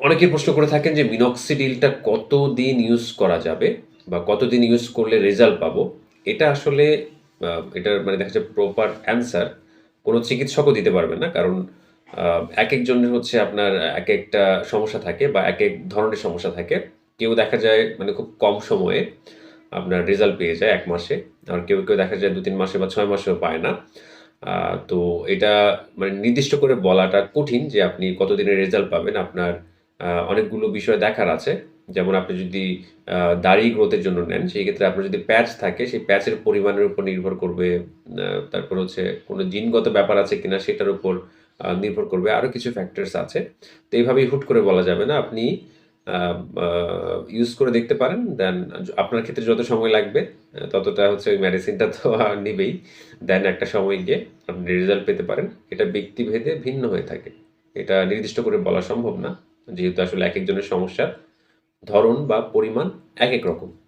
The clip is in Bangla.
অনেকে প্রশ্ন করে থাকেন যে মিনক্সিডিলটা কতদিন ইউজ করা যাবে বা কতদিন ইউজ করলে রেজাল্ট পাবো? এটা আসলে এটার মানে দেখা যাচ্ছে প্রপার অ্যান্সার কোনো চিকিৎসকও দিতে পারবে না। কারণ এক একজনের হচ্ছে আপনার এক একটা সমস্যা থাকে বা এক এক ধরনের সমস্যা থাকে। কেউ দেখা যায় মানে খুব কম সময়ে আপনার রেজাল্ট পেয়ে যায় এক মাসে। আর কেউ কেউ দেখা যায় দু তিন মাসে বা ছয় মাসেও পায় না। তো এটা মানে নির্দিষ্ট করে বলাটা কঠিন যে আপনি কতদিনের রেজাল্ট পাবেন। আপনার অনেকগুলো বিষয় দেখার আছে। যেমন আপনি যদি দাড়ি গ্রোথের জন্য নেন, সেই ক্ষেত্রে আপনার যদি প্যাচ থাকে, সেই প্যাচের পরিমাণের উপর নির্ভর করবে তারপর হচ্ছে কোনো জিনগত ব্যাপার আছে কিনা সেটার উপর নির্ভর করবে। আরও কিছু ফ্যাক্টরস আছে। তো এইভাবেই হুট করে বলা যাবে না। আপনি ইউজ করে দেখতে পারেন। দেন আপনার ক্ষেত্রে যত সময় লাগবে, ততটা হচ্ছে ওই মেডিসিনটা তো নিবেই। দেন একটা সময় গিয়ে আপনি রেজাল্ট পেতে পারেন। এটা ব্যক্তিভেদে ভিন্ন হয়ে থাকে। এটা নির্দিষ্ট করে বলা সম্ভব না। যেহেতু আসলে এক একজনের সমস্যা ধরন বা পরিমাণ এক এক রকম।